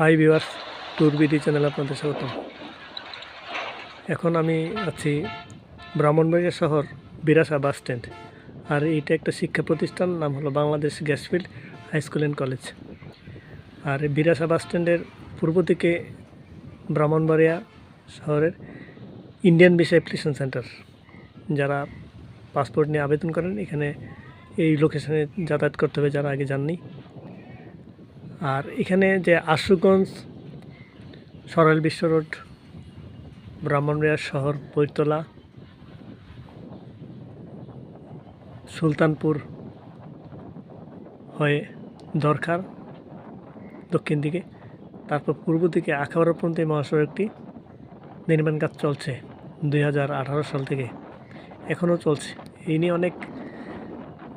Hi viewers tour BD channel আপনাদের স্বাগতম। এখন আমি আছি ব্রাহ্মণবাড়িয়া শহর বিরাসা বাস স্ট্যান্ড। আর এটা একটা শিক্ষা প্রতিষ্ঠান, নাম হলো Bangladesh gas field high school and college. R Birasa bus স্ট্যান্ডের পূর্ব দিকে ব্রাহ্মণবাড়িয়া শহরের ইন্ডিয়ান ভিসা অ্যাপ্লিকেশন সেন্টার যারা পাসপোর্ট নিয়ে আবেদন করেন, এখানে এই লোকেশনে যাতায়াত করতে হবে, যারা আগে যাননি। আর এখানে যে আশুগঞ্জ সরাইল বিশ্ব রোড ব্রাহ্মণবাড়িয়া শহর বৈতলা সুলতানপুর হয়ে দরকার দক্ষিণ দিকে। তারপর পূর্ব দিকে আখাউড়া পর্যন্ত এই মহাসড়কটি নির্মাণ কাজ চলছে দুই হাজার আঠারো সাল থেকে। এখনও চলছে। এই নিয়ে অনেক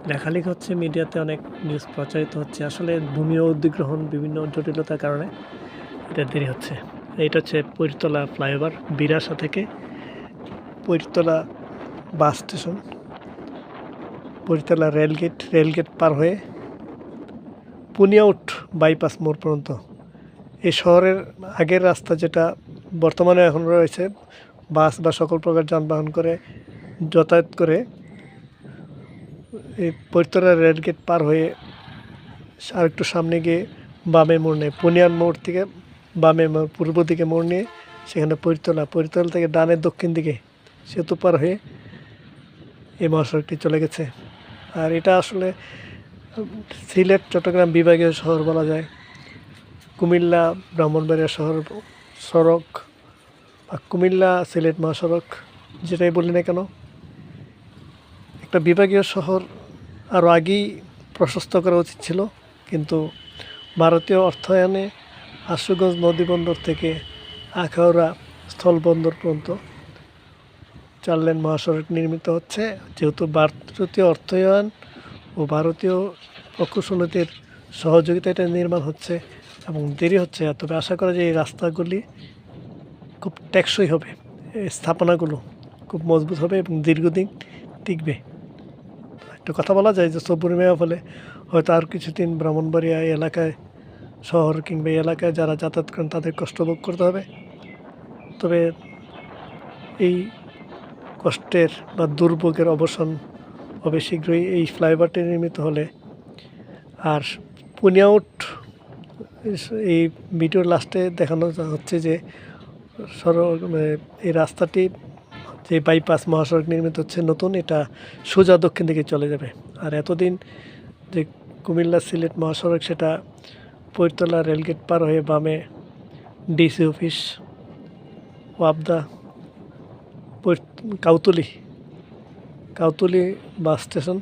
লেখালেখি হচ্ছে মিডিয়াতে অনেক নিউজ প্রচারিত হচ্ছে। আসলে ভূমি অধিগ্রহণ বিভিন্ন জটিলতার কারণে এটা দেরি হচ্ছে। এটা হচ্ছে পৈরতলা ফ্লাইওভার, বিরাসা থেকে Poiratola bus station. Poiratola rail gate rail gate পার হয়ে পুনিয়াউট বাইপাস মোড় পর্যন্ত। এই শহরের আগের রাস্তা যেটা বর্তমানে এখন রয়েছে, বাস বা সকল প্রকার যানবাহন করে যাতায়াত করে এই পৈতরা রেলগেট পার হয়ে আর একটু সামনে গিয়ে বামে মোড় নেয়। পুনিয়ান মোড় থেকে বামে মোড়, পূর্ব দিকে মোড় নিয়ে সেখানে পৈরতলা পৈরতলা থেকে ডানের দক্ষিণ দিকে সেতু পার হয়ে এই মহাসড়কটি চলে গেছে। আর এটা আসলে সিলেট, চট্টগ্রাম বিভাগীয় শহর বলা যায়। কুমিল্লা, ব্রাহ্মণবাড়িয়া শহর সড়ক বা কুমিল্লা সিলেট মহাসড়ক, যেটাই বলি না কেন, একটা বিভাগীয় শহর আরও আগেই প্রশস্ত করা উচিত ছিল। কিন্তু ভারতীয় অর্থায়নে আশুগঞ্জ নদীবন্দর থেকে আখাউড়া স্থলবন্দর পর্যন্ত চার লেন মহাসড়ক নির্মিত হচ্ছে। যেহেতু ভারতীয় অর্থায়ন ও ভারতীয় প্রকৌশলীদের সহযোগিতা এটা নির্মাণ হচ্ছে এবং দেরি হচ্ছে। তবে আশা করা যায় এই রাস্তাগুলি খুব টেকসই হবে। স্থাপনাগুলো খুব মজবুত হবে এবং দীর্ঘদিন টিকবে। একটা কথা বলা যায় যে সব্বুর মেয়া ফলে হয়তো আর কিছুদিন ব্রাহ্মণবাড়িয়া এলাকায়, শহর কিংবা এলাকায় যারা যাতায়াত করেন তাদের কষ্ট ভোগ করতে হবে। তবে এই কষ্টের বা দুর্ভোগের অবসান হবে শীঘ্রই এই ফ্লাইওভারটি নির্মিত হলে। আর পুনিয়াউট এই ভিডিওর লাস্টে দেখানো হচ্ছে যে সড়ক মানে এই রাস্তাটি যে বাইপাস মহাসড়ক নির্মিত হচ্ছে নতুন, এটা সোজা দক্ষিণ দিকে চলে যাবে। আর এতদিন যে কুমিল্লা সিলেট মহাসড়ক, সেটা পৈরতলা রেলগেট পার হয়ে বামে ডিসি অফিস, ওয়াবদা কাউতলি কাউতলি বাস স্টেশন।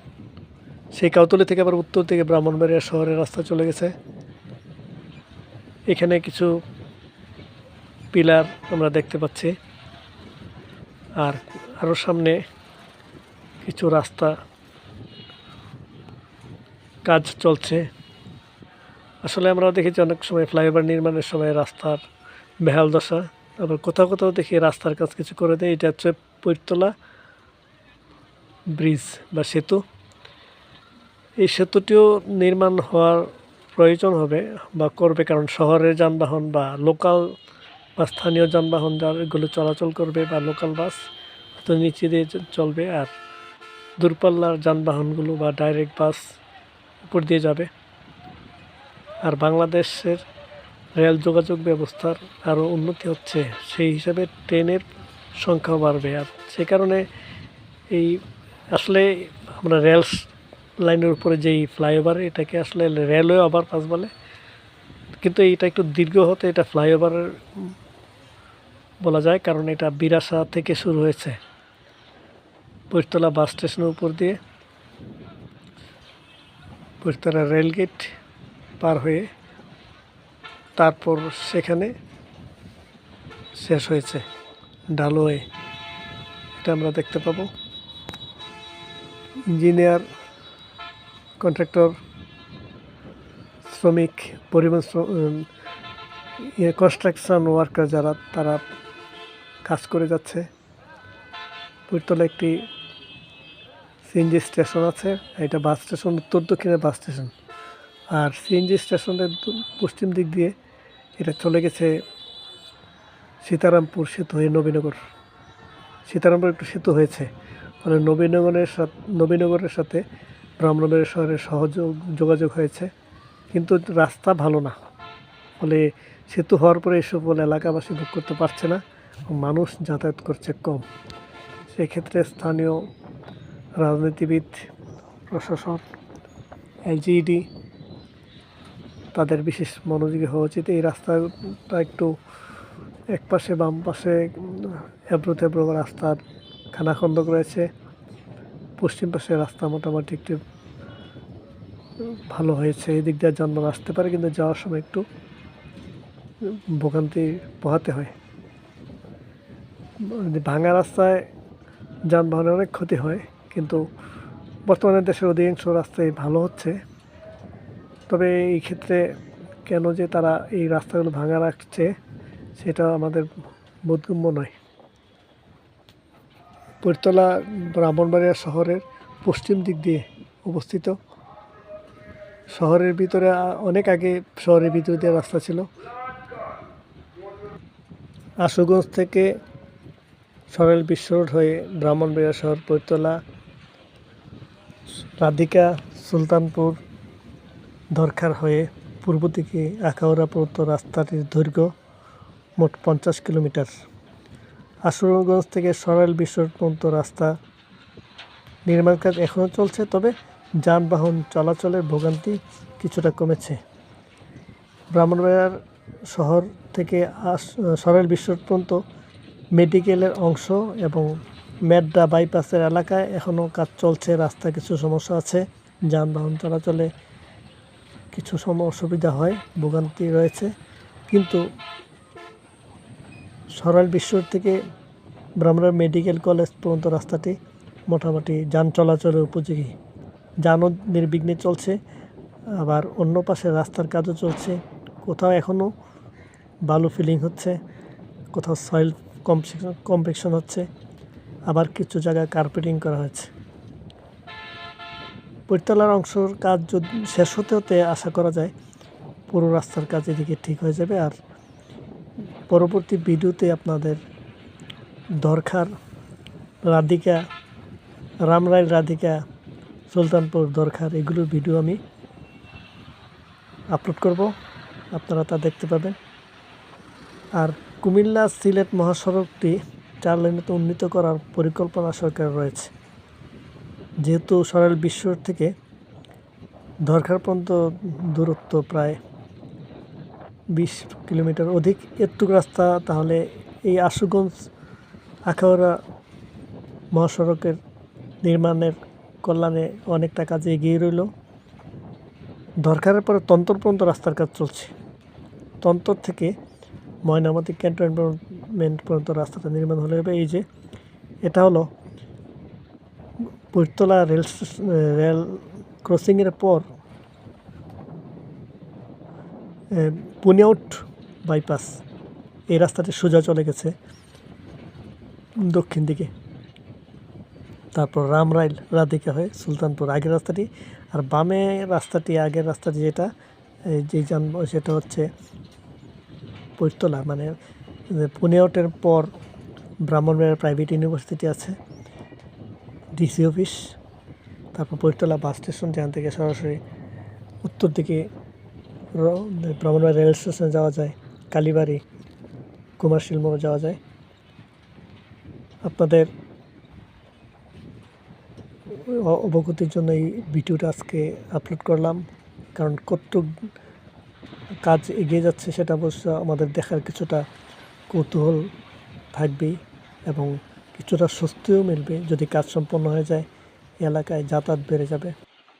সেই কাউতলি থেকে আবার উত্তর দিকে ব্রাহ্মণবাড়িয়া শহরের রাস্তা চলে গেছে। এখানে কিছু পিলার আমরা দেখতে পাচ্ছি। আর আরও সামনে কিছু রাস্তা কাজ চলছে। আসলে আমরা দেখেছি অনেক সময় ফ্লাইওভার নির্মাণের সময় রাস্তার বেহাল দশা, আবার কোথাও কোথাও দেখি রাস্তার কাজ কিছু করে দেয়। এটা হচ্ছে পৈরতলা ব্রিজ বা সেতু। এই সেতুটিও নির্মাণ হওয়ার প্রয়োজন হবে বা করবে, কারণ শহরের যানবাহন বা লোকাল বা স্থানীয় যানবাহন যারগুলো চলাচল করবে বা লোকাল বাস তো নিচে দিয়ে চলবে আর দূরপাল্লার যানবাহনগুলো বা ডাইরেক্ট বাস উপর দিয়ে যাবে। আর বাংলাদেশের রেল যোগাযোগ ব্যবস্থার আরও উন্নতি হচ্ছে, সেই হিসাবে ট্রেনের সংখ্যাও বাড়বে। আর সে কারণে এই আসলে আমরা রেল লাইনের উপরে যেই ফ্লাইওভার, এটাকে আসলে রেলওয়ে ওভারপাস বলে। কিন্তু এটা একটু দীর্ঘ হতে এটা ফ্লাইওভার বলা যায়, কারণ এটা বিরাসা থেকে শুরু হয়েছে। বৈরতলা বাস স্টেশনের উপর দিয়ে বৈরতলা রেলগেট পার হয়ে তারপর সেখানে শেষ হয়েছে ডালোয়ে এটা আমরা দেখতে পাবো। ইঞ্জিনিয়ার, কন্ট্রাক্টর, শ্রমিক, পরিবহন ইয়ে কনস্ট্রাকশন ওয়ার্কার যারা, তারা কাজ করে যাচ্ছে। পুরতলা একটি সিএনজি স্টেশন আছে, এটা বাস স্টেশন, উত্তর দক্ষিণে বাস স্টেশন। আর সিএনজি স্টেশনের পশ্চিম দিক দিয়ে এটা চলে গেছে সীতারামপুর সেতু হয়ে নবীনগর। সীতারামপুর একটু সেতু হয়েছে। ফলে নবীনগরের সাথে নবীনগরের সাথে ব্রাহ্মণবাড়িয়া শহরের সহযোগ যোগাযোগ হয়েছে। কিন্তু রাস্তা ভালো না। ফলে সেতু হওয়ার পরে এসব এলাকাবাসী ভোগ করতে পারছে না। মানুষ যাতায়াত করছে কম। সেক্ষেত্রে স্থানীয় রাজনীতিবিদ, প্রশাসন, এলজিইডি তাদের বিশেষ মনোযোগী হওয়া উচিত। এই রাস্তাটা একটু এক পাশে বাম পাশে এবড়ো থেবড়ো রাস্তার খানাখন্দক রয়েছে। পশ্চিম পাশে রাস্তা মোটামুটি একটু ভালো হয়েছে। এই দিক দিয়ে যানবাহন আসতে পারে, কিন্তু যাওয়ার সময় একটু ভোগান্তি পোহাতে হয়। ভাঙা রাস্তায় যানবাহনের অনেক ক্ষতি হয়, কিন্তু বর্তমানে দেশের অধিকাংশ রাস্তায় ভালো হচ্ছে। তবে এই ক্ষেত্রে কেন যে তারা এই রাস্তাগুলো ভাঙা রাখছে, সেটা আমাদের বোধগম্য নয়। পৈরতলা ব্রাহ্মণবাড়িয়া শহরের পশ্চিম দিক দিয়ে অবস্থিত। শহরের ভিতরে অনেক আগে শহরের ভিতর দিয়ে রাস্তা ছিল। আশুগঞ্জ থেকে সরেল বিশ্ব হয়ে ব্রাহ্মণবাড়িয়া শহর পৈরতলা রাধিকা, সুলতানপুর দরকার হয়ে পূর্ব দিকে আখাউড়া পর্যন্ত রাস্তাটির দৈর্ঘ্য মোট পঞ্চাশ কিলোমিটার। আশুগঞ্জ থেকে সরাইল বিশ্ব পর্যন্ত রাস্তা নির্মাণ কাজ এখনও চলছে, তবে যানবাহন চলাচলের ভোগান্তি কিছুটা কমেছে। ব্রাহ্মণবাড়িয়ার শহর থেকে আস সরাইল বিশ্ব পর্যন্ত মেডিকেলের অংশ এবং মেড্ডা বাইপাসের এলাকায় এখনও কাজ চলছে রাস্তা কিছু সমস্যা আছে, যানবাহন চলাচলে কিছু সম অসুবিধা হয়, ভোগান্তি রয়েছে। কিন্তু সরাইল বিশ্বর থেকে ব্রাহ্মণবাড়িয়া মেডিকেল কলেজ পর্যন্ত রাস্তাটি মোটামুটি যান চলাচলের উপযোগী। যানও নির্বিঘ্নে চলছে, আবার অন্য পাশে রাস্তার কাজও চলছে। কোথাও এখনও বালু ফিলিং হচ্ছে, কোথাও সয়েল কম্পেকশন হচ্ছে। আবার কিছু জায়গায় কার্পেটিং করা হয়েছে। পৈরতলার অংশের কাজ যদি শেষ হতে হতে আশা করা যায় পুরো রাস্তার কাজ এদিকে ঠিক হয়ে যাবে। আর পরবর্তী ভিডিওতে আপনাদের দরকার রাধিকা রামরাইল রাধিকা, সুলতানপুর দরকার এগুলোর ভিডিও আমি আপলোড করব। আপনারা তা দেখতে পাবেন। আর কুমিল্লা সিলেট মহাসড়কটি চার লেনেতে উন্নীত করার পরিকল্পনা সরকার রয়েছে। যেহেতু সরাইল বিশ্বর থেকে দরকার পর্যন্ত দূরত্ব প্রায় বিশ কিলোমিটার অধিক এটুক রাস্তা তাহলে এই আশুগঞ্জ, আখাউড়া মহাসড়কের নির্মাণের কল্যাণে অনেকটা কাজে এগিয়ে রইল দরকারের পরে তন্তর পর্যন্ত রাস্তার কাজ চলছে। তন্তর থেকে ময়নামতি ক্যান্টনমেন্ট পর্যন্ত রাস্তাটা নির্মাণ হলে হবে। এই যে, এটা হলো বৈরতলা রেল রেল ক্রসিংয়ের পর পুনিয়াউট বাইপাস। এই রাস্তাটি সোজা চলে গেছে দক্ষিণ দিকে। তারপর রামরাইল রাধিকা হয়ে সুলতানপুর। আগের রাস্তাটি, আর বামে রাস্তাটি, আগের রাস্তাটি যেটা যে জানব সেটা হচ্ছে পৈরতলা মানে পুনিয়াউটের পর ব্রাহ্মণবাড়িয়ার প্রাইভেট ইউনিভার্সিটি আছে ডিসি অফিস তারপর পৈরতলা বাস স্টেশন যেখান থেকে সরাসরি উত্তর দিকে ব্রাহ্মণবাড়িয়া রেল স্টেশনে যাওয়া যায়, কালীবাড়ি কুমারশিল মোড় যাওয়া যায়। আপনাদের অবগতির জন্য এই ভিডিওটা আজকে আপলোড করলাম, কারণ কতটুক কাজ এগিয়ে যাচ্ছে সেটা অবশ্য আমাদের দেখার কিছুটা কৌতূহল থাকবে এবং কিছুটা স্বস্তিও মিলবে যদি কাজ সম্পন্ন হয়ে যায় এলাকায় যাতায়াত বেড়ে যাবে।